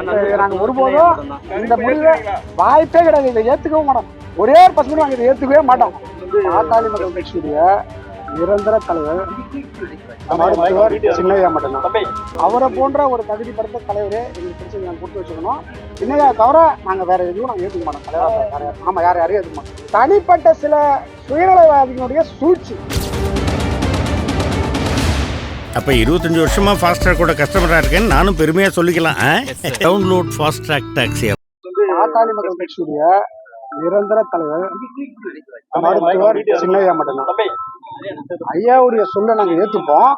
இதை நாங்க ஒருபோதும் இந்த முடிவை வாய்ப்பே கிடையாது. இதை ஏத்துக்கவும் மாட்டோம். ஒரே ஒரு பர்சன்ட் நாங்க இதை ஏத்துக்கவே மாட்டோம். பாட்டாளி மக்கள் கட்சியுடைய நிரந்தர தலைவர் மருத்துவர் சின்னையா மட்டும்தான். அவரை போன்ற ஒரு தகுதி படுத்த தலைவரே எங்களுக்கு பிரச்சனை நாங்கள் கொடுத்து வச்சுக்கணும். சின்னையா தவிர நாங்க வேற எதுவும் நாங்க ஏத்துக்க மாட்டோம். தலைவரா வேற யாரும். ஆமா யார் யாரையும் ஏத்துக்க மாட்டோம். தனிப்பட்ட சில சுயநலவாதிகளுடைய சூழ்ச்சி. அப்ப இருபத்தஞ்சு வருஷமா ஃபாஸ்ட்ராக் கூட கஸ்டமரா இருக்கேன்னு நானும் பெருமையா சொல்லிக்கலாம் டவுன்லோட் ஃபாஸ்ட்ராக் டாக்ஸி பாட்டாளி மக்கள் கட்சியுடைய நிரந்தர தலைவர் மருத்துவர் சின்னையா மட்டும்தான். ஐயாவுடைய சொல்ல நாங்க ஏத்துப்போம்.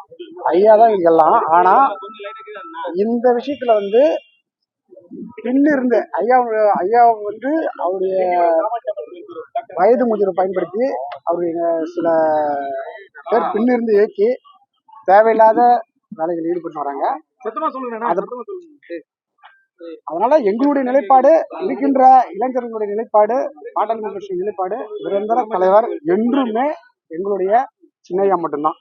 ஐயா தான் எங்களுக்கு எல்லாம். ஆனா இந்த விஷயத்துல வந்து பின்னிருந்து ஐயா ஐயா வந்து அவருடைய வயது முதிரை பயன்படுத்தி அவருடைய சில பேர் பின்னிருந்து இயக்கி தேவையில்லாத வேலைகளில் ஈடுபட்டு வராங்க. அது- அதனால எங்களுடைய நிலைப்பாடு இருக்கின்ற இளைஞர்களுடைய நிலைப்பாடு பாட்டாளி கட்சியின் நிலைப்பாடு நிரந்தர தலைவர் என்றுமே எங்களுடைய சின்னையா மட்டும்தான்.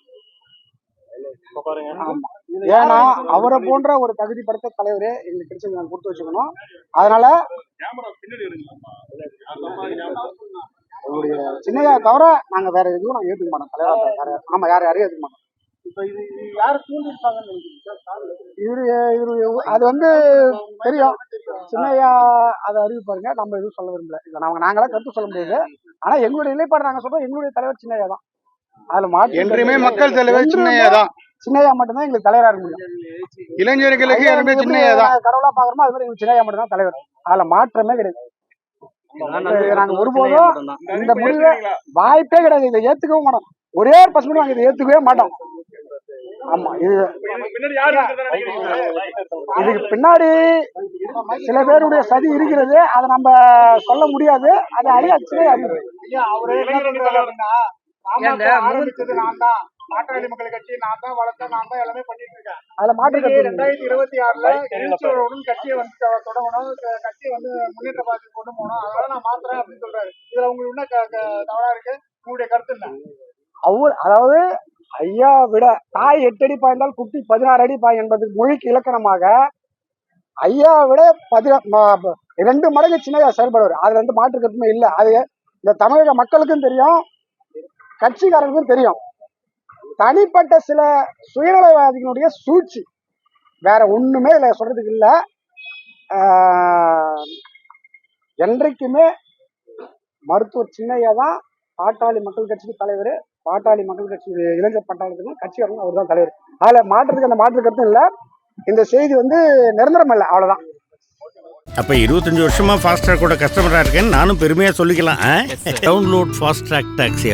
ஏன்னா அவரை போன்ற ஒரு தகுதி படுத்த தலைவரே எங்களுக்கு பிரச்சனை நாங்க கொடுத்து வச்சுக்கணும். அதனால எங்களுடைய சின்னையா தவிர நாங்க வேற எதுவும் நாங்க ஏத்துக்க மாட்டோம். தலைவரா யாரும். ஆமா யார் யாரையும் ஏத்துக்க மாட்டோம். இவரு இவரு அது வந்து தெரியும். சின்னையா அதை அறிவிப்பாருங்க. நம்ம எதுவும் சொல்ல விரும்பல. இதை நாங்க நாங்களா கருத்து சொல்ல முடியாது. ஆனா எங்களுடைய நிலைப்பாடு நாங்க சொல்றோம். எங்களுடைய தலைவர் சின்னையா தான். அதுல மாற்று என்றுமே மக்கள் தலைவர் சின்னையா தான். சின்னையா மட்டும்தான் எங்களுக்கு தலைவரா இருக்க முடியும். இளைஞர்களுக்கு சின்னையா தான். எப்படி கடவுளா பாக்குறோமோ அது மாதிரி எங்களுக்கு சின்னையா மட்டும் தான் தலைவர். அதுல மாற்றமே கிடையாது. இதை நாங்க ஒருபோதும் இந்த முடிவை வாய்ப்பே கிடையாது. இதை ஏத்துக்கவும் மாட்டோம். ஒரே ஒரு பர்சன்ட் நாங்க இதை ஏத்துக்கவே மாட்டோம். ஆமா இது இதுக்கு பின்னாடி சில பேருடைய சதி இருக்கிறது. அதை நம்ம சொல்ல முடியாது. அது ஐயா சின்ன அறிவு ஆரம்பிச்சது நான் தான். பாட்டாளி மக்கள் கட்சி நான் தான் வளர்த்தேன் நான் தான் எல்லாமே பண்ணிட்டு இருக்கேன். அதுல மாற்று. ரெண்டாயிரத்தி இருபத்தி ஆறுல எழுச்சியோடும் கட்சியை வந்து தொடங்கணும். கட்சியை வந்து முன்னேற்ற பாதைக்கு கொண்டு போகணும். அதனால நான் மாத்துறேன் அப்படின்னு சொல்றாரு. இதுல உங்களுக்கு க- தவறா இருக்கு? உங்களுடைய கருத்து என்ன? அவர் அதாவது ஐயா விட தாய் எட்டு அடி பாய்ந்தால் குட்டி பதினாறு அடி பாய் என்பது மொழிக்கு இலக்கணமாக ஐயா விட பதினா ரெண்டு மடங்கு சின்னையா செயல்படுவார். அதுல வந்து மாற்று கருத்துமே இல்லை. அது இந்த தமிழக மக்களுக்கும் தெரியும் கட்சிக்காரர்களுக்கும் தெரியும். தனிப்பட்ட சில சுயநலவாதிகளுடைய சூழ்ச்சி. வேற ஒண்ணுமே இல்லை சொல்றதுக்கு இல்லை. என்றைக்குமே மருத்துவர் சின்னையா தான் பாட்டாளி மக்கள் கட்சிக்கு தலைவர். பாட்டாளி மக்கள் கட்சி இளைஞர் பட்டாளத்துக்கு கட்சிக்காரங்க அவர் தான் தலைவர். அதுல மாற்றத்துக்கு அந்த மாற்று கருத்தும் இல்லை. இந்த செய்தி வந்து நிரந்தரம் இல்லை அவ்வளவுதான். அப்ப இருபத்தஞ்சு வருஷமா ஃபாஸ்ட்ராக் கூட கஸ்டமரா இருக்கேன்னு நானும் பெருமையா சொல்லிக்கலாம் டவுன்லோட் ஃபாஸ்ட்ராக் டாக்ஸி